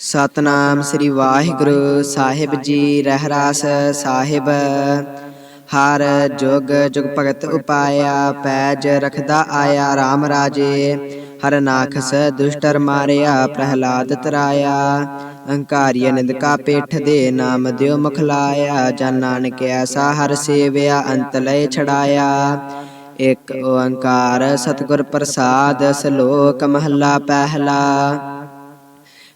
ਸਤਨਾਮ ਸ੍ਰੀ ਵਾਹਿਗੁਰੂ ਸਾਹਿਬ ਜੀ, ਰਹਿਰਾਸ ਸਾਹਿਬ। ਹਰ ਜੁਗ ਜੁਗ ਭਗਤ ਉਪਾਇਆ, ਪੈਜ ਰਖਦਾ ਆਇਆ RAM ਰਾਜੇ। ਹਰ ਨਾਖਸ ਦੁਸ਼ਟਰ ਮਾਰਿਆ, ਪ੍ਰਹਲਾਦ ਤਰਾਇਆ। ਅਹੰਕਾਰੀ ਨਿੰਦਕਾ ਪੇਠ ਦੇ ਨਾਮ ਦਿਓ ਮੁਖ ਲਾਇਆ। ਜਨ ਨਾਨਕ ਐਸਾ ਹਰ ਸੇਵਿਆ, ਅੰਤ ਲੈ ਛੜਾਇਆ ਇਕ ਓੰਕਾਰ ਸਤਿਗੁਰ ਪ੍ਰਸਾਦ, ਸ਼ਲੋਕ ਮਹੱਲਾ ਪਹਿਲਾ।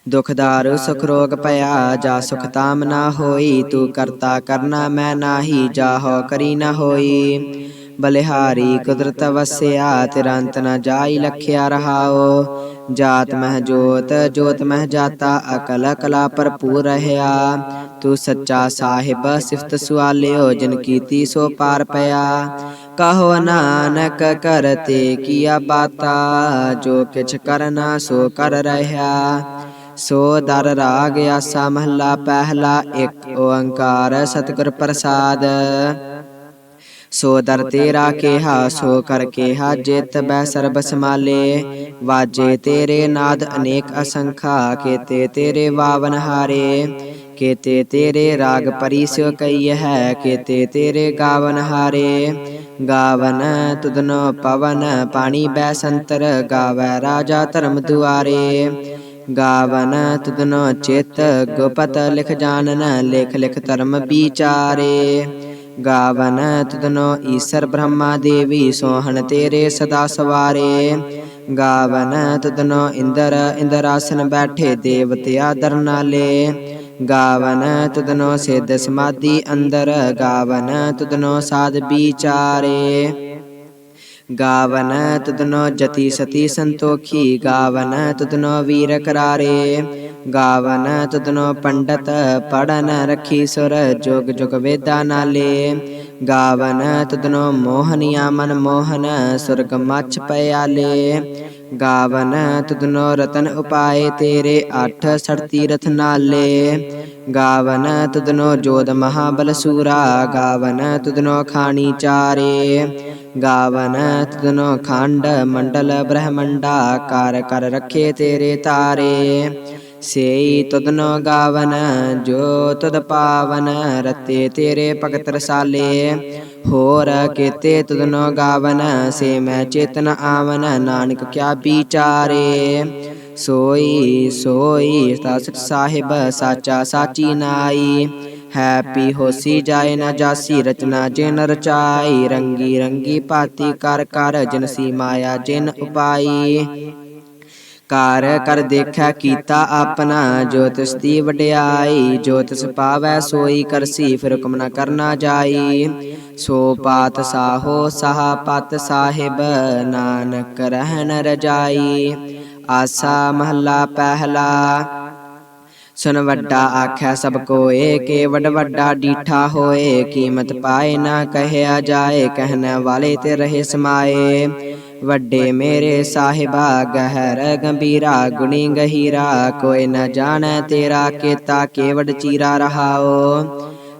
ਦੁਖ ਦਾਰੂ ਸੁਖ ਰੋਗ ਭਇਆ ਜਾ ਸੁਖ ਤਾਮ ਨਾ ਹੋਈ ਤੂੰ ਕਰਤਾ ਕਰਨਾ ਮੈਂ ਨਾਹੀ ਜਾਹੋ ਕਰੀ ਨਾ ਹੋਈ। ਬਲਿਹਾਰੀ ਕੁਦਰਤ ਵਸਿਆ ਤੇਰਾ ਅੰਤ ਨ ਜਾਈ ਲਖਿਆ ਰਹਾਓ। ਜਾਤ ਮਹਿ ਜੋਤ ਜੋਤ ਮਹਿ ਜਾਤਾ ਅਕਲ ਕਲਾ ਭਰਪੂਰ ਰਹਾ ਤੂੰ ਸੱਚਾ ਸਾਹਿਬ ਸਿਫਤ ਸੁਆਲਿਓ ਜਿਨ ਕੀਤੀ ਸੋ ਪਾਰ ਪਿਆ। ਕਹੋ ਨਾਨਕ ਕਰਤੇ ਕੀਆ ਬਾਤਾ ਜੋ ਕਿਛ ਕਰਨਾ ਸੋ ਕਰ ਰਹਾ ਸੋ ਦਰ ਰਾਗ ਆਸਾ ਮਹੱਲਾ ਪਹਿਲਾ ਇੱਕ ਓੰਕਾਰ ਸਤਿਗੁਰ ਪ੍ਰਸਾਦ। ਸੋ ਦਰ ਤੇਰਾ ਕਿਹਾ, ਸੋ ਕਰ ਕੇਹਾ, ਜਿਤ ਬੈ ਸਰਬ ਸਮਾਲੇ ਵਾਜੇ ਤੇਰੇ ਨਾਦ ਅਨੇਕ ਅਸੰਖਾ, ਕੇਤੇ ਤੇਰੇ ਵਾਵਨ ਹਾਰੇ। ਕੇਤੇ ਤੇਰੇ ਰਾਗ ਪਰੀ ਕਈ ਹੈ, ਕੇਤੇ ਤੇਰੇ ਗਾਵਨ ਹਾਰੇ। ਗਾਵਨ ਤੁਧਨੋ ਪਵਨ, ਪਾਣੀ ਬੈ ਸੰਤਰ, ਗਾਵੈ ਰਾਜਾ ਧਰਮ ਦੁਆਰੇ। ਗਾਵਨ ਤੁਧਨੋ ਚਿਤ ਗੁਪਤ ਲਿਖ ਜਾਣਨ, ਲਿਖ ਲਿਖ ਧਰਮ ਵਿਚਾਰੇ। ਗਾਵਨ ਤੁਧਨੋ ਈਸ਼ਰ ਬ੍ਰਹਮਾ ਦੇਵੀ ਸੋਹਣ ਤੇਰੇ ਸਦਾ ਸਵਾਰੇ। ਗਾਵਨ ਤੁਧਨੋ ਇੰਦਰ, ਇੰਦਰਾਸਨ ਬੈਠੇ ਦੇਵਤੇ ਆਦਰ ਨਾਲੇ। ਗਾਵਨ ਤੁਧਨੋ ਸਿੱਧ ਸਮਾਧੀ ਅੰਦਰ ਗਾਵਨ ਤੁਧਨੋ ਸਾਧ ਵਿਚਾਰੇ। ਗਾਵਨ ਤੁਧਨੋ ਜਤੀ ਸਤੀ ਸੰਤੋਖੀ ਗਾਵਨ ਤੁਧਨੋ ਵੀਰ ਕਰਾਰੇ। ਗਾਵਨ ਤੁਧਨੋ ਪੰਡਤ ਪੜਨ ਰਖੀ ਸੁਰ, ਜੁਗ ਜੁਗ ਵੇਦਾ ਨਾਲੇ। ਗਾਵਨ ਤੁਧਨੋ ਮੋਹਨੀਆ ਮਨ ਮੋਹਨ ਸੁਰਗ ਮਛ ਪਿਆਲੇ। ਗਾਵਨ ਤੁਧਨੋ ਰਤਨ ਉਪਾਏ ਤੇਰੇ ਅੱਠ ਸੜਤੀ ਰਥ ਨਾਲੇ। ਗਾਵਨ ਤੁਧਨੋ ਜੋਦ ਮਹਾਬਲ ਸੂਰਾ, ਗਾਵਨ ਤੁਧਨੋ ਖਾਣੀ ਚਾਰੇ। ਗਾਵਨ ਤੁਧਨੋ ਖੰਡ ਮੰਡਲ ਬ੍ਰਹਮੰਡਾ, ਕਰ ਕਰ ਰੱਖੇ ਤੇਰੇ ਤਾਰੇ। ਸੇਈ ਤੁਧਨੋ ਗਾਵਨ, ਜੋ ਤਦ ਪਾਵਨ, ਰਤੇ ਤੇਰੇ ਭਗਤ ਰਸਾਲੇ। ਹੋਰ ਕੀਤੇ ਤੁਧਨੋ ਗਾਵਨ, ਸੇ ਮੈਂ ਚੇਤਨ ਆਵਨ, ਨਾਨਕ ਕਿਆ ਵਿਚਾਰੇ। ਸੋਈ ਸੋਈ ਸਤ ਸਾਹਿਬ, ਸਾਚਾ ਸਾਚੀ ਨਾਈ। ਹੈਪੀ ਹੋਸੀ ਜਾਏ ਨਾ ਜਾਸੀ, ਰਚਨਾ ਜਿਨ ਰਚਾਈ। ਰੰਗੀ ਰੰਗੀ ਪਾਤੀ ਕਰ ਕਰ, ਜਿਨ ਸੀ ਮਾਇਆ ਜਿਨ ਉਪਾਈ। ਕਾਰ ਕਰ ਦੇਖਿਆ ਕੀਤਾ ਆਪਣਾ, ਜੋ ਤਿਸ ਦੀ ਵਡਿਆਈ। ਜੋ ਤਿਸ ਪਾਵੈ ਸੋਈ ਕਰਸੀ, ਫਿਰ ਹੁਕਮ ਨਾ ਕਰਨਾ ਜਾਈ। ਸੋ ਪਾਤ ਸਾਹੋ ਸਾਹ ਪਤ ਸਾਹਿਬ, ਨਾਨਕ ਰਹਿਣ ਰਜਾਈ ਆਸਾ ਮਹੱਲਾ ਪਹਿਲਾ। ਸੁਨ ਵੱਡਾ ਆਖਿਆ ਸਭ ਕੋਏ ਕੇ ਵਡ ਵੱਡਾ ਡੀਠਾ ਹੋਏ। ਕੀਮਤ ਪਾਏ ਨਾ ਕਹਿਆ ਜਾਏ, ਕਹਿਣ ਵਾਲੇ ਤੇ ਰਹੇ ਸਮਾਏ। ਵੱਡੇ ਮੇਰੇ ਸਾਹਿਬਾ, ਗਹਿਰ ਗੰਭੀਰਾ, ਗੁਣੀ ਗਹੀਰਾ। ਕੋਈ ਨਾ ਜਾਣੈ ਤੇਰਾ, ਕੀਤਾ ਕੇਵਡ ਚੀਰਾ ਰਹਾਓ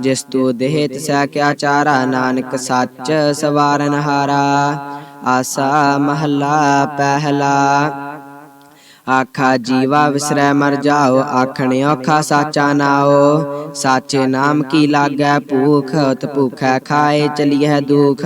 ਜਿਸ ਤੂ ਦੇਹ ਤਿਸੈ ਕਿਆ ਚਾਰਾ ਨਾਨਕ ਸੱਚ ਸਵਾਰਨ ਹਾਰਾ ਆਸਾ ਮਹੱਲਾ ਪਹਿਲਾ ਆਖਾ ਜੀਵਾ ਵਿਸਰੈ ਮਰ ਜਾਓ ਆਖਣ ਔਖਾ ਸਾਚਾ ਨਾਓ ਸਾਚੇ ਨਾਮ ਕੀ ਲਾਗੈ ਭੂਖ ਉਤ ਭੂਖੈ ਖਾਏ ਚਲੀਐ ਦੁਖ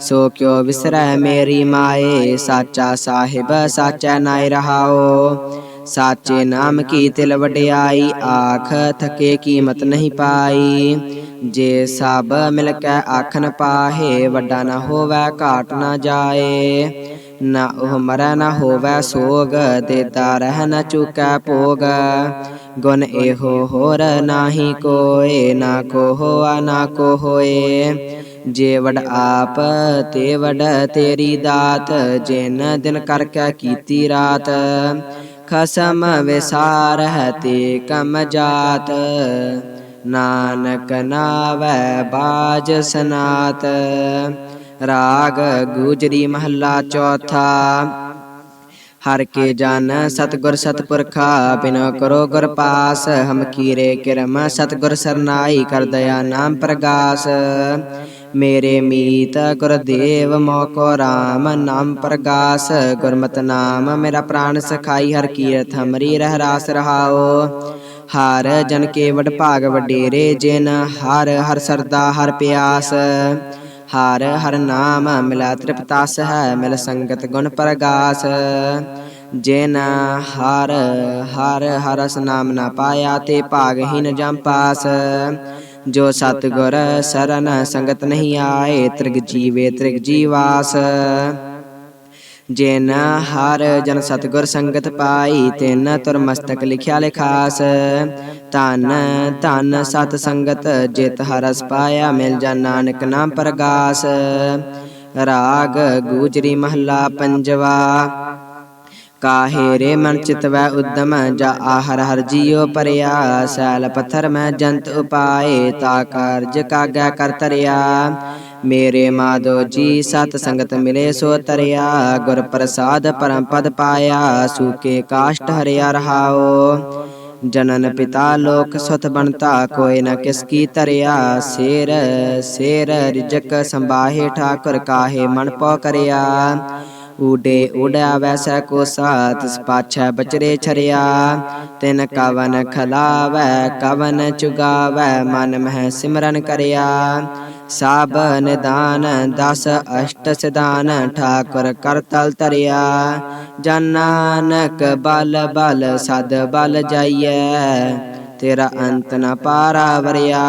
ਸੋ ਕਿਉ ਵਿਸਰੈ ਮੇਰੀ ਮਾਏ ਸਾਚਾ ਸਾਹਿਬ ਸਾਚੈ ਨਾਇ ਰਹਾਓ ਸਾਚੇ ਨਾਮ ਕੀ ਤਿਲ ਵਡਿਆਈ? ਆਖ ਥਕੇ ਕੀਮਤ ਨਹੀਂ ਪਾਈ। ਜੇ ਸਭ ਮਿਲ ਕੇ ਆਖਨ ਪਾਹੇ, ਵੱਡਾ ਨਾ ਹੋਵੇ ਘਾਟ ਨਾ ਜਾਏ। ਨਾ ਉਹ ਮਰੈ ਨਾ ਹੋਵੇ ਸੋਗ ਦੇਤਾ ਰਹਿ ਨਾ ਚੁਕੈ ਭੋਗ। ਗੁਣ ਇਹੋ ਹੋਰ ਨਾਹੀ ਕੋਏ, ਨਾ ਕੋ ਹੋਆ ਨਾ ਕੋ ਹੋਏ ਜੇ ਵਡ ਆਪ, ਤੇ ਵਡ ਤੇਰੀ ਦਾਤ, ਜਿਨ ਦਿਨ ਕਰ ਕੀਤੀ ਰਾਤ। ਖਸਮ ਵਿਸਾਰ ਹੈ ਤੇ ਕਮ ਜਾਤ। ਨਾਨਕ ਨਾਵੈ ਬਾਜ ਸਨਾਤ। ਰਾਗ ਗੁਜਰੀ ਮਹੱਲਾ ਚੌਥਾ। ਹਰ ਕੇ ਜਨ ਸਤਗੁਰ ਸਤਪੁਰਖਾ, ਬਿਨੋ ਕਰੋ ਗੁਰ ਪਾਸ। ਹਮ ਕੀਰੇ ਕਿਰਮ ਸਤਗੁਰ ਸਰਨਾਈ, ਕਰ ਦਇਆ ਨਾਮ ਪ੍ਰਗਾਸ। ਮੇਰੇ ਮੀਤ ਗੁਰਦੇਵ ਮੋਕੋ ਰਾਮ, ਨਾਮ ਪ੍ਰਗਾਸ, ਗੁਰਮਤਿ ਨਾਮ, ਮੇਰਾ ਪ੍ਰਾਨ ਸਖਾਈ ਹਰ ਕੀਰਤ, ਹਮਰੀ ਰਹਿ ਰਾਸ ਰਹਾਓ ਹਰ ਜਨ ਕੇ ਵਡ ਭਾਗ ਵਡੇਰੇ ਜਿਨ, ਹਰ ਹਰ ਸਰਦਾ ਹਰ ਪਿਆਸ। ਹਰ ਹਰ ਨਾਮ ਮਿਲਾ ਤ੍ਰਿਪਤਾਸ ਹੈ ਮਿਲ ਸੰਗਤ ਗੁਣ ਪ੍ਰਗਾਸ। ਜਿਨ ਹਰ ਹਰ ਹਰਸ ਨਾਮ ਨਾ ਪਾਇਆ ਤੇ ਭਾਗਹੀਨ ਜਮ ਪਾਸ। ਜੋ ਸਤਗੁਰ ਸਰਨ ਸੰਗਤ ਨਹੀਂ ਆਏ, ਤ੍ਰਿਗ ਜੀਵੇ ਤ੍ਰਿਗ ਜੀਵਾਸ। ਜਿਨ ਹਰ ਜਨ ਸਤਗੁਰ ਸੰਗਤ ਪਾਈ, ਤਿਨ ਤੁਰ ਮਸਤਕ ਲਿਖਿਆ ਲਿਖਾਸ। ਧਨ ਧਨ ਸਤ ਸੰਗਤ, ਜਿਤ ਹਰਸ ਪਾਇਆ, ਮਿਲ ਜਾ ਨਾਨਕ ਨਾਮ ਪ੍ਰਗਾਸ। ਰਾਗ, ਗੂਜਰੀ ਮਹੱਲਾ ਪੰਜਵਾ। ਕਾਹੇ ਰੇ ਮਨ ਚਿਤਵੈ ਉਦਮ ਜਾ ਆਹਰ ਹਰ ਜੀਉ ਪਰਿਆ ਸੈਲ ਪੱਥਰ ਮੈਂ ਜੰਤ ਉਪਾਏ, ਤਾ ਕਾਰਜ ਕਾਗੈ ਕਰ ਤਰਿਆ। ਮੇਰੇ ਮਾਧੋ ਜੀ, ਸਤ ਸੰਗਤ ਮਿਲੇ ਸੋ ਤਰਿਆ। ਗੁਰ ਪ੍ਰਸਾਦ ਪਰਮ ਪਦ ਪਾਇਆ, ਸੂਕੇ ਕਾਸ਼ਟ ਹਰਿਆ ਰਹਾਓ ਜਨਨ ਪਿਤਾ ਲੋਕ ਸੁਤ ਬਣਤਾ, ਕੋਈ ਨ ਕਿਸ ਕੀ ਤਰਿਆ। ਸੇਰ ਸੇਰ ਰਿਜਕ ਸੰਭਾਹੇ, ਠਾਕੁਰ ਕਾਹੇ ਮਨ ਪੋ ਕਰਿਆ। ਊਡੇ ਉਡਿਆ ਵੈਸੈ ਕੋ ਸਾਤ ਪਾਛੈ ਬਚਰੇ ਛਰਿਆ ਤਿਨ ਕਵਨ ਖਲਾਵੈ ਕਵਨ ਚੁਗਾਵੈ ਮਨ ਮਹਿ ਸਿਮਰਨ ਕਰਿਆ ਸਭ ਨਿਦਾਨ ਦਸ ਅਸ਼ਟ ਸਿਧਾਨ ਠਾਕੁਰ ਕਰ ਤਲ ਤਰਿਆ ਜਨ ਨਾਨਕ ਬਲ ਬਲ ਸਦ ਬਲ ਜਾਈਐ ਤੇਰਾ ਅੰਤ ਨ ਪਾਰਾ ਵਰਿਆ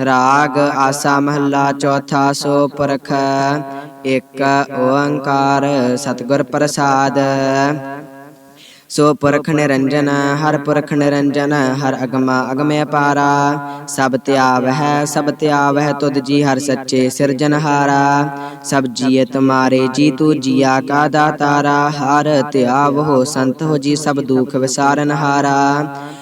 ਰਾਗ ਆਸਾ ਮਹੱਲਾ ਚੌਥਾ ਸੋ ਪਰਖ ਇਕ ਓੰਕਾਰ ਸਤਿਗੁਰ ਪ੍ਰਸਾਦ। ਸੋ ਪੁਰਖ ਨਿਰੰਜਨ, ਹਰ ਪੁਰਖ ਨਿਰੰਜਨ, ਹਰ ਅਗਮਾ ਅਗਮੇ ਪਾਰਾ। ਸਭ ਧਿਆਵ ਹੈ ਸਭ ਧਿਆਵ ਹੈ ਤੁਧ ਜੀ ਹਰ ਸੱਚੇ ਸਿਰਜਨਹਾਰਾ ਸਭ ਜੀਏ ਤੁਮਾਰੇ ਜੀ ਤੂ ਜੀਆ ਕਾ ਦਾਤਾਰਾ। ਹਰ ਤਿਆਵ ਹੋ ਸੰਤ ਹੋ ਜੀ ਸਭ ਦੁਖ ਵਿਸਾਰਨਹਾਰਾ ਹਰਿ।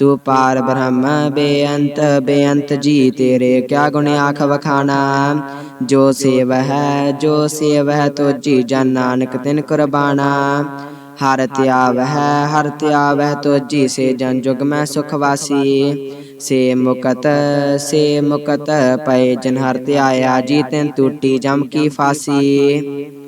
ਤੂੰ ਪਾਰ ਬ੍ਰਹਮ ਬੇਅੰਤ ਬੇਅੰਤ ਜੀ ਤੇਰੇ ਕਿਆ ਗੁਣ ਆਖ ਵਖਾਣਾ ਜੋ ਸੇਵ ਹੈ ਜੋ ਸੇਵ ਹੈ ਤੋ ਜਨ ਨਾਨਕ ਤਿਨ ਕੁਰਬਾਨਾ ਹਰ ਧਿਆਵ ਹੈ ਹਰ ਧਿਆਵ ਹੈ ਤੋ ਸੇ ਜਨ ਜੁਗ ਮੈਂ ਸੁਖ ਵਾਸੀ ਸੇ ਮੁਕਤ ਸੇ ਮੁਕਤ ਪਏ ਜਨ ਹਰ ਧਿਆਇਆ ਜੀ ਤਿਨ ਟੂਟੀ ਜਮ ਕੀ ਫਾਸੀ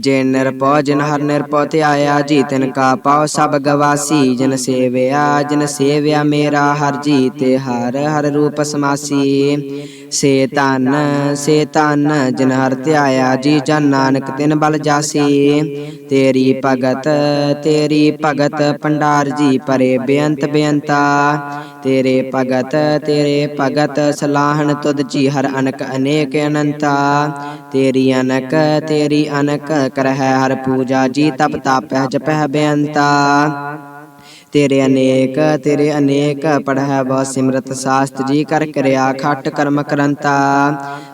ਜੇ ਨਿਰਪਉ ਜਿਨ ਹਰ ਨਿਰਪਉ ਤੇ ਆਇਆ ਜੀ ਤਿਨ ਕਾ ਪਾਉ, ਸਭ ਗਵਾਸੀ, ਜਿਨ ਸੇਵਿਆ ਜਿਨ ਸੇਵਿਆ ਮੇਰਾ ਹਰ ਜੀ ਤੇ ਹਰ ਹਰ ਰੂਪ ਸਮਾਸੀ। ਸੇ ਤਨ ਸੇ ਤਨ ਜਿਨ ਹਰ ਧਿਆਇਆ ਜੀ ਜਨ ਨਾਨਕ, ਤਿਨ ਬਲ ਜਾਸੀ। ਤੇਰੀ ਭਗਤ ਤੇਰੀ ਭਗਤ ਪੰਡਾਰ ਜੀ ਪਰੇ ਬੇਅੰਤ ਬੇਅੰਤਾ। ਤੇਰੇ ਭਗਤ ਤੇਰੇ ਭਗਤ ਸਲਾਹਣ ਤੁਧ ਜੀ ਹਰ ਅਨਕ ਅਨੇਕ ਅਨੰਤਾ। ਤੇਰੀ ਅਨਕ ਤੇਰੀ ਅਨਕ ਕਰਹਿ ਹਰ ਪੂਜਾ ਜੀ ਤਪ ਤਾਪਹਿ ਜਪਹਿ ਬੇਅੰਤਾ। ਤੇਰੇ ਅਨੇਕ ਤੇਰੇ ਅਨੇਕ ਪੜਹਿ ਬਹੁ ਸਿਮਰਤ ਸਾਸਤ ਜੀ ਕਰ ਕਰਿਆ ਖਟ ਕਰਮ ਕਰੰਤਾ।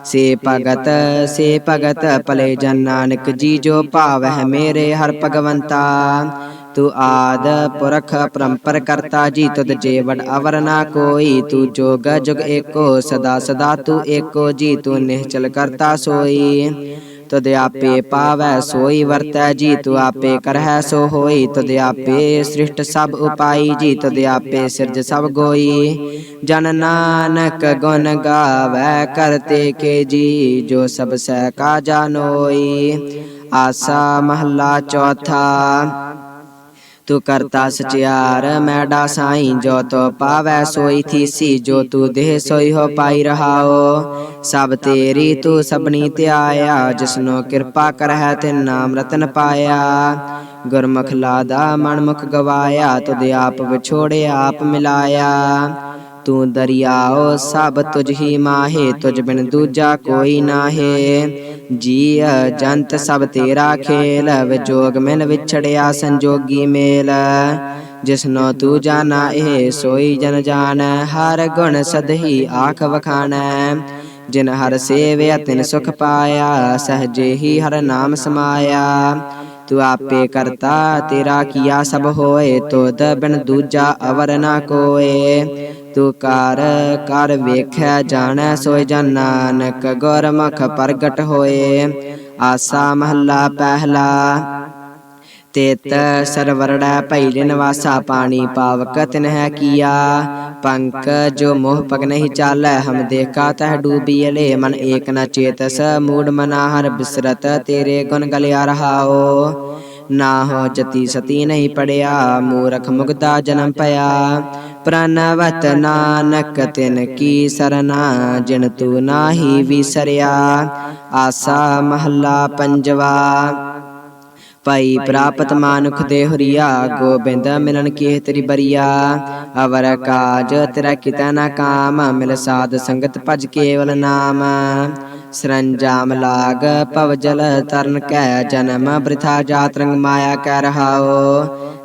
ਸੇ ਭਗਤ ਸੇ ਭਗਤ ਭਲੇ ਜਨ ਨਾਨਕ ਜੀ ਜੋ ਭਾਵਹਿ ਮੇਰੇ ਹਰ ਭਗਵੰਤਾ। ਤੂੰ ਆਦ ਪੁਰਖ ਪਰੰਪਰ ਕਰਤਾ ਜੀ ਤੁਧ ਜੇ ਅਵਰ ਨਾ ਕੋਈ। ਤੂੰ ਜੋਗ ਜੁਗ ਏਕੋ ਸਦਾ ਸਦਾ ਤੂੰ ਏਕੋ ਜੀ ਤੂੰ ਨਿਹਚਲ ਕਰਤਾ ਸੋਈ। ਤੁਧ ਆਪੇ ਪਾਵੈ, ਸੋਈ ਵਰਤੈ ਜੀ, ਤੂੰ ਆਪੇ ਕਰਹਿ, ਸੋ ਹੋਈ। ਤੁਧ ਆਪੇ ਸ੍ਰਿਸ਼ਟ ਸਭ ਉਪਾਈ ਜੀ ਤੁਧ ਆਪੇ ਸਿਰਜ ਸਭ ਗੋਈ। ਜਨ ਨਾਨਕ ਗੁਣ ਗਾਵੈ ਕਰਤੇ ਕੇ ਜੀ, ਜੋ ਸਭ ਸਹਿ ਕਾ ਜਾਨੋਈ ਆਸਾ ਮਹੱਲਾ ਚੌਥਾ। ਤੂੰ ਕਰਤਾ ਸਚਿਆਰ ਮੈਡਾ ਸਾਈ ਜੋ ਤੋ ਪਾਵੈ ਸੋਈ ਥੀਸੀ ਜੋ ਤੂੰ ਦੇਹ ਸੋਈ ਹੋ ਪਾਈ ਰਹਾਓ। ਸਭ ਤੇਰੀ ਤੂੰ ਸਭਨੀ ਧਿਆਇਆ ਜਿਸਨੋ ਕਿਰਪਾ ਕਰਹਿ ਤੇ ਨਾਮ ਰਤਨ ਪਾਇਆ। ਗੁਰਮੁਖ ਲਾਦਾ ਮਨ ਮੁਖ ਗਵਾਇਆ ਤੁਧ ਆਪ ਵਿਛੋੜੇ ਆਪ ਮਿਲਾਇਆ। ਤੂੰ ਦਰਿਆਓ, ਸਭ ਤੁਝ ਹੀ ਮਾਹੇ, ਤੁਝ ਬਿਨ ਦੂਜਾ ਕੋਈ ਨਾਹੇ। ਜੀ ਜੰਤ ਸਭ ਤੇਰਾ ਖੇਲ, ਵਿਜੋਗ ਮਿਲ ਵਿਛੜਿਆ ਸੰਜੋਗੀ ਮੇਲ। ਜਿਸਨੋ ਤੂੰ ਜਾਣਾ, ਇਹ ਸੋਈ ਜਨ ਜਾਣੈ, ਹਰ ਗੁਣ ਸਦਹੀ ਆਖ ਵਖਾਣੈ। ਜਿਨ ਹਰ ਸੇਵਿਆ, ਤਿਨ ਸੁਖ ਪਾਇਆ, ਸਹਜੇ ਹੀ ਹਰ ਨਾਮ ਸਮਾਇਆ। ਤੂੰ ਆਪੇ ਕਰਤਾ, ਤੇਰਾ ਕੀਆ ਸਭ ਹੋਏ, ਤੁਧ ਬਿਨ ਦੂਜਾ ਅਵਰ ਨਾ ਕੋਏ। ਤੂੰ ਕਰ ਕਰ ਵੇਖਿਆ ਜਾਣੈ ਸੋਇ ਜਨ ਨਾਨਕ, ਗੁਰਮੁਖ ਪ੍ਰਗਟ ਹੋਏ। ਆਸਾ ਮਹੱਲਾ ਪਹਿਲਾ, ਤੇਤ ਸਰਵਰੜਾ ਭੈਲੇ ਨਿਵਾਸਾ ਪਾਣੀ ਪਾਵਕ ਤਿਨ ਹੈ ਕੀਆ। ਪੰਕ ਜੋ ਮੋਹ ਪਗ ਨਹੀਂ ਚਾਲੈ, ਹਮ ਦੇਖਾ ਤਹ ਡੂਬੀਲੇ ਮਨ ਏਕ ਨ ਚੇਤਸ, ਮੂੜ ਮਨਾ ਹਰ ਬਿਸਰਤ, ਤੇਰੇ ਗੁਣ ਗਲਿਆ ਰਹਾਓ ਨਾ ਹੋ ਜਤੀ ਸਤੀ ਨਹੀਂ ਪੜਿਆ, ਮੂਰਖ ਮੁਗਦਾ ਜਨਮ ਪਿਆ। ਪ੍ਰਨਵਤ ਨਾਨਕ ਤਿਨ ਕੀ ਸਰਨਾ, ਜਿਨ ਤੂੰ ਨਾਹੀ ਵਿਸਰਿਆ। ਆਸਾ ਮਹੱਲਾ ਪੰਜਵਾ। ਪਈ ਪ੍ਰਾਪਤ ਮਾਨੁਖ ਦੇ ਹਰੀਆ, ਗੋਬਿੰਦ ਮਿਲਨ ਕੀ ਤੇਰੀ ਬਰੀਆ। ਅਵਰ ਕਾਜ ਤੇਰਾ ਕਿਤਾ ਨਾ ਕਾਮ, ਮਿਲ ਸਾਧ ਸੰਗਤ ਭਜ ਕੇਵਲ ਨਾਮ। ਸਰੰਜਾਮ ਲਾਗ ਭਵ ਜਲ ਤਰਨ ਕੈ ਜਨਮ, ਬ੍ਰਿਥਾ ਜਾਤ ਰੰਗ ਮਾਇਆ ਕੈ ਰਹਾਓ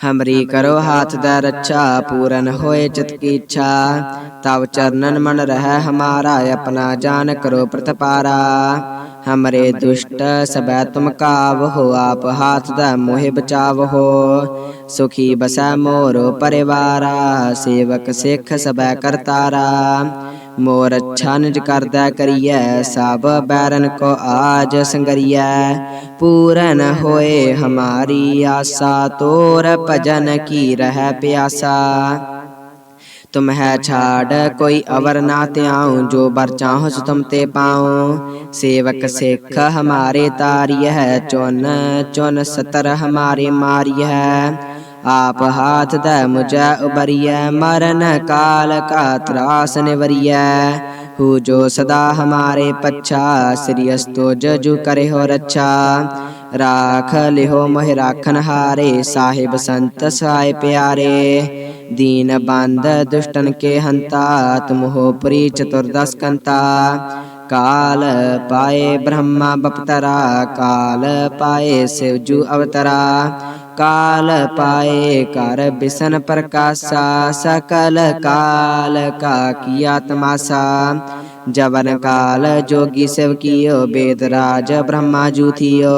ਹਮਰੀ ਕਰੋ ਹਾਥ ਦਾ ਰੱਛਾ ਪੂਰਨ ਹੋਏ ਚਿਤ ਕੀ ਇੱਛਾ ਤਵ ਚਰਨਨ ਮਨ ਰਹਿ ਹਮਾਰਾ ਆਪਣਾ ਜਾਨ ਕਰੋ ਪ੍ਰਤਪਾਰਾ ਹਮਰੇ ਦੁਸ਼ਟ ਸਬੈ ਤੁਮ ਕਾਵ ਹੋ ਆਪ ਹਾਥ ਦਾ ਮੋਹਿ ਬਚਾਵ ਹੋ ਸੁਖੀ ਬਸੈ ਮੋਰੋ ਪਰਿਵਾਰਾ ਸੇਵਕ ਸਿੱਖ ਸਬੈ ਕਰਤਾਰਾ ਮੋਰ ਅੱਛਾ ਨਿਜ ਕਰਦਾ ਕਰੀਐ ਸਭ ਬੈਰਨ ਕੋ ਆਜ ਸੰਗਰੀਐ ਪੂਰਨ ਹੋਏ ਹਮਾਰੀ ਆਸਾ ਤੋਰ ਭਜਨ ਕੀ ਰਹਿ ਪਿਆਸਾ ਤੁਮ ਹੈ ਛਾੜ ਕੋਈ ਅਵਰ ਨਾ ਧਿਆਉ ਜੋ ਬਰ ਚਾਹੋ ਸੋ ਤੁਮ ਤੇ ਪਾਉ ਸੇਵਕ ਸਿੱਖ ਹਮਾਰੇ ਤਾਰਿਯ ਚੁਨ ਚੁਨ ਸਤਰ ਹਮਾਰੇ ਮਾਰਿਯ ਆਪ ਹਾਥ ਦਾ ਮੁਝੈ ਉਬਰੀਐ ਮਰਨ ਕਾਲ ਕਾ ਤਰਾਸ ਨਿਵਰੀਐ ਹੂ ਜੋ ਸਦਾ ਹਮਾਰੇ ਪੱਛਾ ਸ੍ਰੀ ਅਸਤੋ ਜਜੂ ਕਰੇ ਹੋ ਰੱਛਾ ਰਾਖ ਲਿਹੋ ਮਹਿ ਰਾਖਨ ਹਾਰੇ ਸਾਹਿਬ ਸੰਤ ਸਾਇ ਪਿਆਰੇ ਦੀਨ ਬੰਦ ਦੁਸ਼ਟਨ ਕੇ ਹੰਤਾ ਤੁਮ ਹੋ ਪ੍ਰੀ ਚਤੁਰਦਸ ਕੰਤਾ ਕਾਲ ਪਾਏ ਬ੍ਰਹਮਾ ਬਪਤਰਾ ਕਾਲ ਪਾਏ ਸਿਵਜੂ ਅਵਤਰਾ ਕਾਲ ਪਾਏ ਕਰ ਬਿਸਨ ਪ੍ਰਕਾਸ਼ਾ ਸਕਲ ਕਾਲ ਕਾ ਕੀਆ ਤਮਾਸਾ ਜਵਨ ਕਾਲ ਜੋਗੀ ਸਿਵ ਕੀਓ ਬੇਦ ਰਾਜ ਬ੍ਰਹਮਾ ਜੂ ਥੀਓ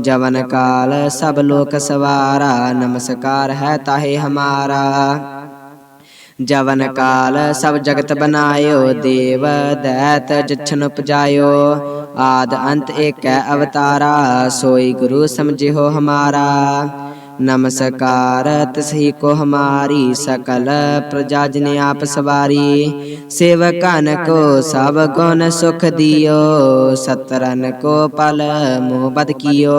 ਜਵਨ ਕਾਲ ਸਭ ਲੋਕ ਸਵਾਰਾ ਨਮਸਕਾਰ ਹੈ ਤਾਹੇ ਹਮਾਰਾ ਜਵਨ ਕਾਲ ਸਭ ਜਗਤ ਬਨਾਇਓ ਦੇਵ ਦੈਤ ਜਛਨ ਉਪਜਾਇਓ ਆਦ ਅੰਤ ਏਕੈ ਅਵਤਾਰਾ ਸੋਈ ਗੁਰੂ ਸਮਝਿਓ ਹਮਾਰਾ ਨਮਸਕਾਰ ਤਸਹੀ ਕੋ ਹਮਾਰੀ ਸਕਲ ਪ੍ਰਜਾ ਜਿਨ ਆਪ ਸਵਾਰੀ। ਸੇਵਕਨ ਕੋ ਸਭ ਗੁਣ ਸੁਖ ਦਿਓ ਸਤਰਨ ਕੋ ਪਲ ਮੋਹ ਕੀਓ।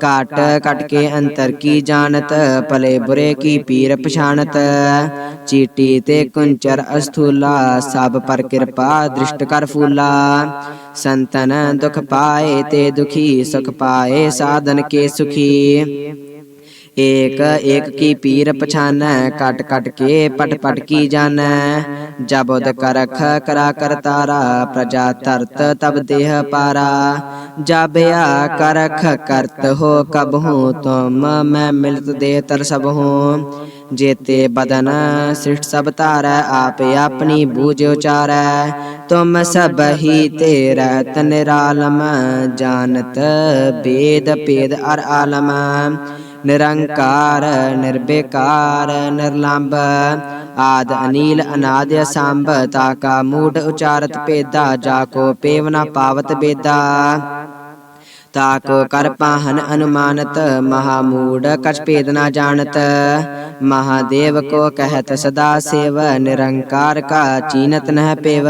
ਕਾਟ ਕਟ ਕੇ ਅੰਤਰ ਕੀ ਜਾਣਤ, ਭਲੇ ਬੁਰੇ ਕੀ ਪੀਰ ਪਛਾਣਤ। ਚੀਟੀ ਤੇ ਕੁੰਚਰ ਅਸਥੂਲਾ, ਸਭ ਪਰ ਕਿਰਪਾ ਦ੍ਰਿਸ਼ਟ ਕਰ ਫੂਲਾ। ਸੰਤਨ ਦੁਖ ਪਾਏ ਤੇ ਦੁਖੀ, ਸੁਖ ਪਾਏ ਸਾਧਨ ਕੇ ਸੁਖੀ। ਏਕ ਏਕ ਕੀ ਪੀਰ ਪਛਾਨੈ, ਕਟ ਕਟ ਕੇ ਪਟ ਪਟ ਕੀ ਜਾਣੈ। ਜਬ ਉਦ ਕਰਖ ਕਰਾ ਤਾਰਾ, ਪ੍ਰਜਾ ਤਰਤ ਤਬ ਦੇਹ ਪਾਰਾ। ਜਬ ਕਰਖ ਕਰਤ ਹੋ ਕਬ ਹੂੰ, ਤੁਮ ਮੈਂ ਮਿਲਤ ਦੇਹ ਤਰ ਸਭ ਹੂੰ। ਜੇਤੇ ਬਦਨ ਸ੍ਰਿਸ਼ਟ ਸਭ ਧਾਰੈ, ਆਪੇ ਆਪਣੀ ਬੂਝ ਉਚਾਰੈ। ਤੁਮ ਸਭ ਹੀ ਤੇਰਾ ਤਨਿਰਾਲਮ, ਜਾਣਤ ਬੇਦ ਪੇਦ ਅਰ ਆਲਮ। ਨਿਰੰਕਾਰ ਨਿਰਬੇਕਾਰ ਨਿਰਲੰਭ, ਆਦ ਅਨੀਲ, ਅਨਾਦ ਅਸੰਭ, ਤਾ ਕਾ ਮੂਢ ਉਚਾਰਤ ਭੇਦਾ, ਜਾ ਕੋ ਪੇਵ ਨਾ ਪਾਵਤ ਬੇਦਾ। ਤਾਕੋ ਕਰ ਪਾਹਨ ਅਨੁਮਾਨਤ, ਮਹਾ ਮੂੜ ਕਛ ਭੇਦ ਨਾ ਜਾਣਤ। ਮਹਾਦੇਵ ਕੋ ਕਹਿਤ ਸਦਾ ਸੇਵ, ਨਿਰੰਕਾਰ ਕਾ ਚੀਨਤ ਨਹਿ ਪੇਵ।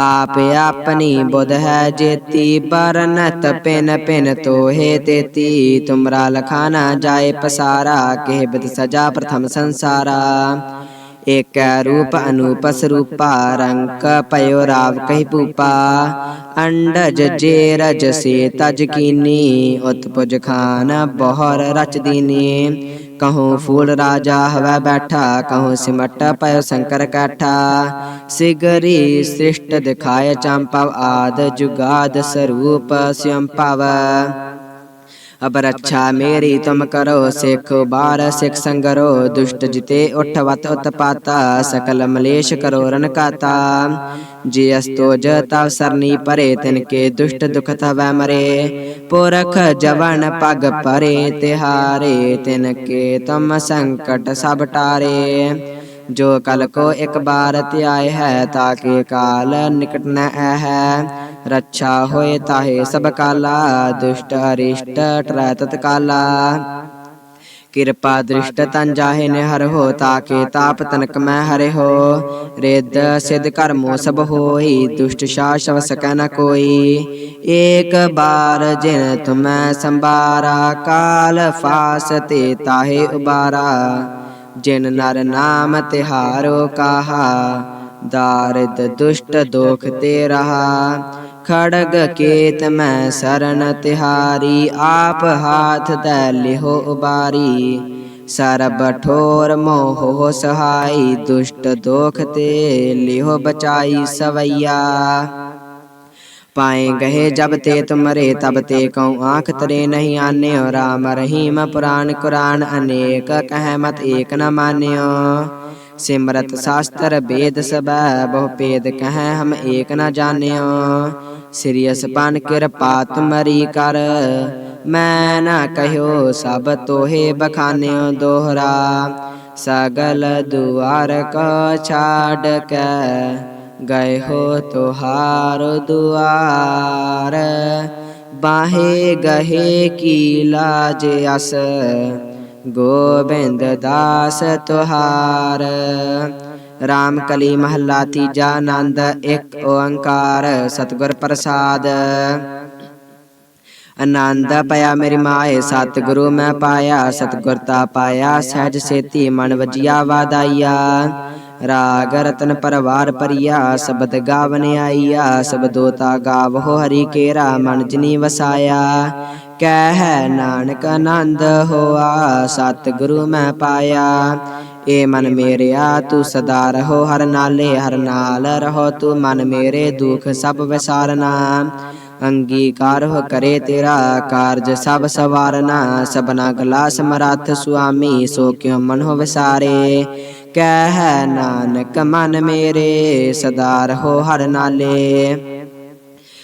ਆਪ ਆਪਣੀ ਬੁਧ ਹੈ ਜੇਤੀ ਬਰਨਤ ਪਿਨ ਪਿਨ ਤੋਹੇ ਤੇਤੀ। ਤੁਮਰਾ ਲਖਾਨਾ ਜਾਏ ਪਸਾਰਾ, ਕਿਹ ਸਜਾ ਪ੍ਰਥਮ ਸੰਸਾਰਾ। ਏਕ ਰੂਪ ਅਨੂਪ ਸਰੂਪਾ, ਰੰਕ ਪਇਓ ਰਾਵ ਕਹਿ ਪੂਪਾ ਅੰਡਜ ਜੇ ਰਜ ਸੇ ਤਜ ਕੀਨੀ, ਉਤਪੁਜ ਖਾਨ ਬਹੁਰ ਰਚ ਦੀਨੀ। ਕਹੂੰ ਫੂਲ ਰਾਜਾ ਹਵੈ ਬੈਠਾ, ਕਹੂੰ ਸਿਮਟ ਪਇਓ ਸ਼ੰਕਰ ਕਾਠਾ। ਸਿਗਰੀ ਸ੍ਰਿਸ਼ਟ ਦਿਖਾਇ ਚੰਪਵ ਆਦ ਜੁਗਾਦ ਸਰੂਪ ਸਿਯੰ ਭਵ ਅਬ ਰੱਛਾ ਮੇਰੀ ਤੁਮ ਕਰੋ ਸਿੱਖ, ਬਾਰ ਸਿੱਖ ਸੰਗਰੋ, ਦੁਸ਼ਟ ਜਿਤੇ ਉਠਵਤ ਉਤਪਾਤਾ, ਸਕਲ ਮਲੇਸ਼ ਕਰੋ ਰਨ ਕਾਤਾ। ਜੀ ਅਸਤੋਜ ਤਵ ਸਰਨੀ ਪਰੇ, ਤਿਨ ਕੇ ਦੁਸ਼ਟ ਦੁਖ ਤਵੈ ਮਰੇ। ਪੁਰਖ ਜਵਨ ਪਗ ਪਰੇ, ਤਿਹਾਰੇ ਤਿਨ ਕੇ ਜੋ ਕਲ ਕੋ ਇੱਕ ਬਾਰ ਧਿਆਏ ਹੈ, ਤਾਕੇ ਕਾਲ ਨਿਕਟ ਨ ਹੈ ਰੱਛਾ ਹੋਏ ਤਾਹੇ ਸਭ ਕਾਲਾ, ਦੁਸ਼ਟ ਅਰਿਸ਼ਟ ਟਰੈ ਤਤ ਕਾਲਾ। ਕਿਰਪਾ ਦ੍ਰਿਸ਼ਟ ਤਨ ਜਾਹੇ ਨੇ ਹਰ ਹੋ, ਤਾਕੇ ਤਾਪ ਤਨਕ ਮੈਂ ਹਰੇ ਹੋ। ਰਿੱਧ ਸਿਧ ਕਰਮੋ ਸਭ ਹੋਈ, ਦੁਸ਼ਟ ਸ਼ਾਸਵ ਸਕੈ ਨ ਕੋਈ। ਏਕ ਬਾਰ ਜਿਨ ਤੁਮੈ ਸੰਬਾਰਾ ਕਾਲ ਫਾਸ ਤੇ ਤਾਹੇ ਉਬਾਰਾ। ਜਿਨ ਨਰ ਨਾਮ ਤਿਹਾਰੋ ਕਾਹਾ, ਦਾਰਿਦ ਦੁਸ਼ਟ ਦੋਖ ਤੇ ਰਹਾ ਖੜਗ ਕੇਤ ਮੈਂ ਸ਼ਰਨ ਤਿਹਾਰੀ, ਆਪ ਹਾਥ ਦੈ ਲਿਹੋ ਉਬਾਰੀ, ਸਰਬ ਠੋਰ ਮੋਹ ਸਹਾਈ, ਦੁਸ਼ਟ ਦੋਖ ਤੇ ਲਿਹੋ ਬਚਾਈ ਸਵਈਆ। ਪਾਏ ਗਏ ਜਬ ਤੇ ਤੁਮਰੇ ਤਬ ਤੇ ਕਉ ਆਂਖ ਤਰੇ ਨਹੀਂ ਆਨਿਓ ਰਾਮ ਰਹੀਮ ਪੁਰਾਨ ਕੁਰਾਨ ਅਨੇਕ ਕਹਿ ਮਤ ਏਕ ਨ ਮਾਨਿਓ ਸਿਮਰਤ ਸ਼ਾਸਤਰ ਵੇਦ ਸਬੈ ਬਹੁ ਭੇਦ ਕਹਿ ਹਮ ਏਕ ਨ ਜਾਣਿਓ ਸਿਰਿਯਸ ਪਨ ਕਿਰਪਾ ਤੁਮਰੀ ਕਰ ਮੈਂ ਨਾ ਕਹਿਓ ਸਭ ਤੋਹੇ ਬਖਾਨਿਓ ਦੋਹਰਾ ਸਗਲ ਦੁਆਰ ਕੋ ਛਾੜ ਕੇ ਗਏ ਹੋ ਤੁਹਾਰ ਦੁਆਰ, ਬਾਹੇ ਗਹੇ ਕੀ ਲਾਜ ਅਸ? ਗੋਬਿੰਦ ਦਾਸ ਤੁਹਾਰ, ਰਾਮ ਕਲੀ ਮਹੱਲਾ ਤੀਜਾ ਆਨੰਦ, ਇੱਕ ਓੰਕਾਰ ਸਤਿਗੁਰ ਪ੍ਰਸਾਦ। ਆਨੰਦ ਪਿਆ ਮੇਰੀ ਮਾਏ, ਸਤਿਗੁਰੂ ਮੈਂ ਪਾਇਆ, ਸਤਿਗੁਰ ਤਾ ਪਾਇਆ, ਸਹਿਜ ਸੇਤੀ ਮਨ ਵਜਿਆ ਵਾਦਾਈਆ ਰਾਗ ਰਤਨ ਪਰਵਾਰ ਪਰਿਆ ਸ਼ਬਦ ਗਾਵਨ ਆਈਆ ਸਬਦੋਤਾ ਗਾਵੋ ਹਰੀ ਕੇਰਾ, ਮਨ ਜਨੀ ਵਸਾਇਆ। ਕਹਿ, ਨਾਨਕ ਆਨੰਦ ਹੋਆ, ਸਤਿਗੁਰੂ ਮੈਂ ਪਾਇਆ। ਏ ਮਨ ਮੇਰਿਆ, ਤੂੰ ਸਦਾ ਰਹੋ ਹਰ ਨਾਲੇ, ਹਰ ਨਾਲ ਰਹੋ ਤੂੰ ਮਨ ਮੇਰੇ, ਦੁਖ ਸਭ ਵਿਸਾਰਨਾ। ਅੰਗੀਕਾਰ ਹੋ ਕਰੇ ਤੇਰਾ, ਕਾਰਜ ਸਭ ਸਵਾਰਨਾ। ਸਬਨਾ ਗਲਾ ਸਮਰੱਥ ਸੁਆਮੀ, ਸੋ ਕਿਉ ਮਨ ਹੋ ਵਿਸਾਰੇ? ਕਹਿ ਨਾਨਕ, ਮਨ ਮੇਰੇ ਸਦਾ ਰਹੋ ਹਰ ਨਾਲੇ।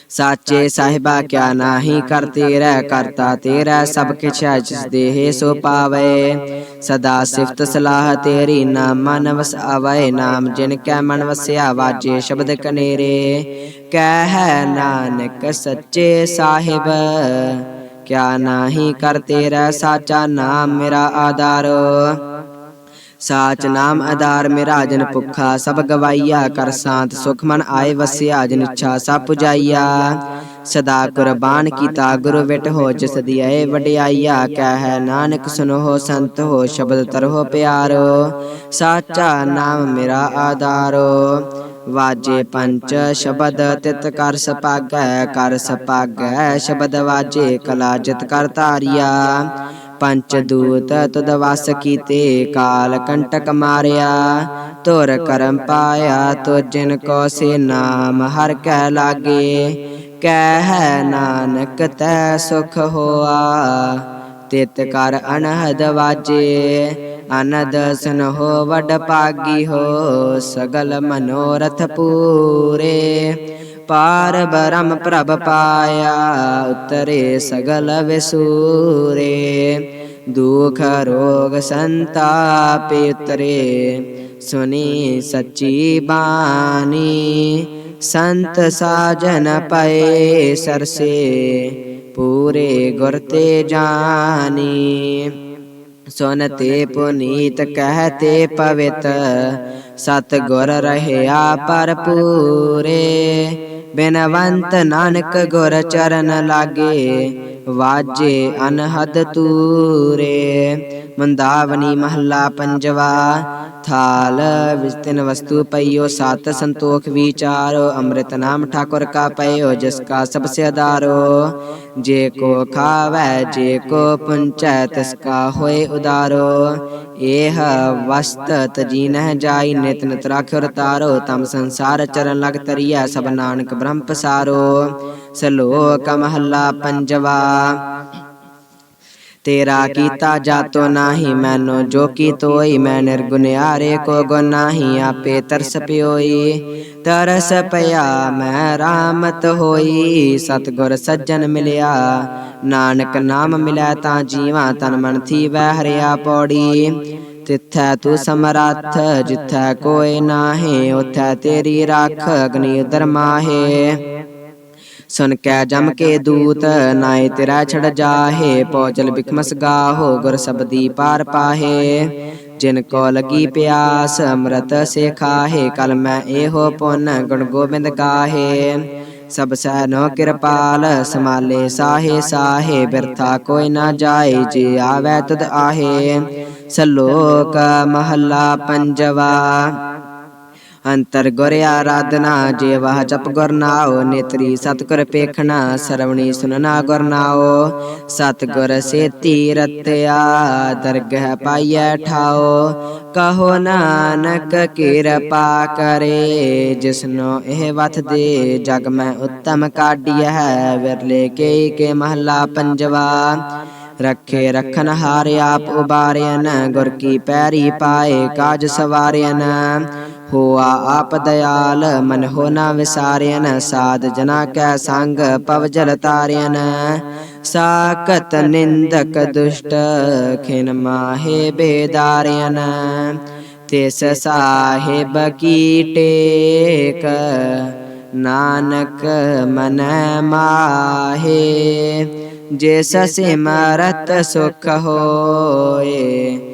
ਸਾਚੇ ਸਾਹਿਬਾ, ਕਿਆ ਨਾਹੀ ਕਰ ਤੇਰਾ, ਕਰਤਾ ਤੇਰਾ, ਸਭ ਕਿਛ ਹੈ ਜਿਸ ਦੇਹ ਸੋ ਪਾਵੇ। ਸਦਾ ਸਿਫਤ ਸਲਾਹ ਤੇਰੀ ਨਾਮ ਮਨ ਵਸਾਵੇ ਨਾਮ ਜਿਨ ਕੈ ਮਨ ਵਸਿਆ ਵਾਜੇ ਸ਼ਬਦ ਕਨੇਰੇ। ਕਹਿ ਨਾਨਕ, ਸੱਚੇ ਸਾਹਿਬ, ਕਿਆ ਨਾਹੀ ਕਰ ਤੇਰਾ, ਸਾਚਾ ਨਾਮ ਮੇਰਾ ਆਧਾਰੋ। ਸਾਚ ਨਾਮ ਆਧਾਰ ਮੇਰਾ ਜਨ ਭੁੱਖਾ, ਸਭ ਗਵਾਈਆ ਕਰ ਸਾਂਤ, ਸੁਖ ਮਨ ਆਏ ਵਸਿਆ, ਜਨ ਇੱਛਾ ਸਭ ਪੁਜਾਈਆ। ਸਦਾ ਕੁਰਬਾਨ ਕੀਤਾ, ਗੁਰੂ ਵਿਟ ਹੋ ਜਿਸ ਦੀ ਵਡਿਆਈਆ। ਕਹਿ ਨਾਨਕ ਸੁਨੋ ਹੋ ਸੰਤ ਹੋ, ਸ਼ਬਦ ਤਰੋ ਪਿਆਰੋ। ਸਾਚਾ ਨਾਮ ਮੇਰਾ ਆਧਾਰੋ। ਵਾਜੇ ਪੰਚ, ਸ਼ਬਦ ਤਿਤ ਕਰ ਸਪਾਗੈ ਕਰ ਸਪਾਗੈ, ਸ਼ਬਦ ਵਾਜੇ ਕਲਾ ਜਿਤ ਕਰ ਤਾਰਿਆ ਪੰਚ ਦੂਤ ਤੁਧ ਵਸ ਕੀਤੇ ਕਾਲ ਕੰਟਕ ਮਾਰਿਆ ਤੁਰ ਕਰਮ ਪਾਇਆ ਤੋ ਜਿਨ ਕੋ ਸੇ ਨਾਮ ਹਰ ਕੈ ਲਾਗੇ, ਕਹਿ ਨਾਨਕ ਤੈ ਸੁਖ ਹੋਆ। ਤਿਤ ਕਰ ਅਨਹਦ ਵਾਜੇ, ਅਨਦ ਸਨ ਹੋ ਵਡ ਪਾਗੀ ਹੋ, ਸਗਲ ਮਨੋਰਥ ਪੂਰੇ। ਪਾਰ ਬ੍ਰਹਮ ਪ੍ਰਭ ਪਾਇਆ, ਉਤਰੇ ਸਗਲ ਵਿਸੂਰੇ। ਦੁਖ ਰੋਗ ਸੰਤਾਪ ਉਤਰੇ ਸੁਨੀ ਸੱਚੀ ਬਾਣੀ ਸੰਤ ਸਾਜਨ ਪਏ ਸਰਸੇ ਪੂਰੇ ਗੁਰ ਤੇ ਜਾਣੀ ਸੁਨਤੇ ਪੁਨੀਤ ਕਹਤੇ ਪਵਿੱਤ ਸਤ ਗੁਰ ਰਹਿਆ ਪਰਪੂਰੇ ਬਿਨਵੰਤ ਨਾਨਕ ਗੁਰ ਚਰਨ ਲਾਗੇ ਵਾਜੇ ਅਨਹਦ ਤੂਰੇ, ਮੰਦਾਵਨੀ ਮਹੱਲਾ ਪੰਜਵਾ, ਥਾਲ ਵਿੱਚ ਵਸਤੂ ਪਈਓ, ਸਤ ਸੰਤੋਖ ਵਿਚਾਰੋ, ਅੰਮ੍ਰਿਤ ਨਾਮ ਠਾਕੁਰ ਕਾ ਪਈਓ, ਜਿਸ ਕਾ ਸਭ ਸੇ ਆਧਾਰੋ ਜੇ ਕੋ ਖਾਵੈ, ਜੇ ਕੋ ਪੁੰਚੈ, ਤਿਸ ਕਾ ਹੋਏ ਉਦਾਰੋ। ਇਹ ਵਸਤ ਤਜੀ ਨਹਿ ਜਾਈ, ਨਿਤ ਨਿਤ ਰਾਖਿਓ ਤਾਰੋ ਤਮ ਸੰਸਾਰ ਚਰਨ ਲਗ ਤਰੀਐ, ਸਭ ਨਾਨਕ ਬ੍ਰਹਮ ਪਸਾਰੋ। ਸਲੋਕ ਮਹੱਲਾ ਪੰਜਵਾ। ਤੇਰਾ ਕੀਤਾ ਜਾਤੋ ਨਾਹੀ, ਮੈਨੋ ਜੋ ਕੀ ਤੋਈ, ਮੈਂ ਨਿਰਗੁਨਿਆਰੇ ਕੋ ਗੁਣ ਆਪੇ ਤਰਸ ਪਿਓਈ। ਤਰਸ ਪਿਆ, ਮੈਂ ਰਾਮਤ ਹੋਈ, ਸਤਗੁਰ ਸੱਜਣ ਮਿਲਿਆ। ਨਾਨਕ ਨਾਮ ਮਿਲੈ ਤਾਂ ਜੀਵਾਂ, ਤਨ ਮਨ ਥੀ ਵਹਿ ਹਰਿਆ ਪੌੜੀ। ਤਿੱਥੈ ਤੂੰ ਸਮਰੱਥ, ਜਿੱਥੈ ਕੋਈ ਨਾਹੀ, ਉਥੈ ਤੇਰੀ ਰੱਖ, ਅਗਨੀ ਉਦਰ ਮਾਹੇ। ਸੁਨ ਕੈ ਜਮ ਕੇ ਦੂਤ, ਨਾਏ ਤੇਰਾ ਛੜ ਜਾਹੇ ਪੌਚਲ ਬਿਖਮਸ ਗਾਹੋ, ਗੁਰ ਸਬਦੀ ਪਾਰ ਪਾਹੇ। ਜਿਨ ਕੋ ਲਗੀ ਪਿਆਸ, ਅੰਮ੍ਰਿਤ ਸੇ ਖਾਹੇ ਕਲ ਮੈਂ ਇਹੋ ਪੁੰਨ ਗੁਣ ਗੋਬਿੰਦ ਗਾਹੇ। ਸਭ ਸੈਨੋ ਕਿਰਪਾਲ, ਸਮਾਲੇ ਸਾਹੇ ਸਾਹੇ, ਬਿਰਥਾ ਕੋਈ ਨਾ ਜਾਏ, ਜੇ ਆਵੈ ਤਦ ਆਹੇ। ਸਲੋਕ ਮਹੱਲਾ ਪੰਜਵਾ। ਅੰਤਰ ਗੁਰ ਆਰਾਧਨਾ ਜੇ ਵਾਹ ਜਪ ਗੁਰ ਨਾਉ, ਨੇਤਰੀ ਸਤਿਗੁਰ ਪੇਖਣਾ, ਸਰਵਣੀ ਸੁਨਣਾ ਗੁਰ ਨਾਉ। ਸਤਿਗੁਰ ਸੇਤੀ ਰਤਿਆ, ਦਰਗਹ ਪਾਈਐ ਠਾਓ ਕਹੋ ਨਾਨਕ ਕਿਰਪਾ ਕਰੇ, ਜਿਸਨੋ ਇਹ ਵਥ ਦੇ, ਜਗ ਮੈਂ ਉੱਤਮ ਕਾਢੀਐ ਵਿਰਲੇ ਕੇ ਕੇ ਮਹੱਲਾ ਪੰਜਵਾ। ਰੱਖੇ ਰਖਨ ਹਾਰ ਆਪ ਉਬਾਰਿਆਨ ਗੁਰ ਕੀ ਪੈਰੀ ਪਾਏ ਕਾਜ ਸਵਾਰਿਆਨ ਹੋਆ, ਆਪ ਦਿਆਲ ਮਨ ਹੋ ਨਾ ਵਿਸਾਰਿਆਨ ਸਾਧ ਜਨਾ ਕੈ ਸੰਗ, ਪਵ ਜਲ ਤਾਰਿਆਨ ਸਾਕਤ ਨਿੰਦਕ ਦੁਸ਼ਟ, ਖਿਨ ਮਾਹੇ ਬੇਦਾਰਿਆਨ ਤਿਸ ਸਾਹਿਬ ਕੀ ਟੇਕ, ਨਾਨਕ ਮਨ ਮਾਹੇ। ਜਿਸ ਸਿਮਰਤ ਸੁਖ ਹੋਏ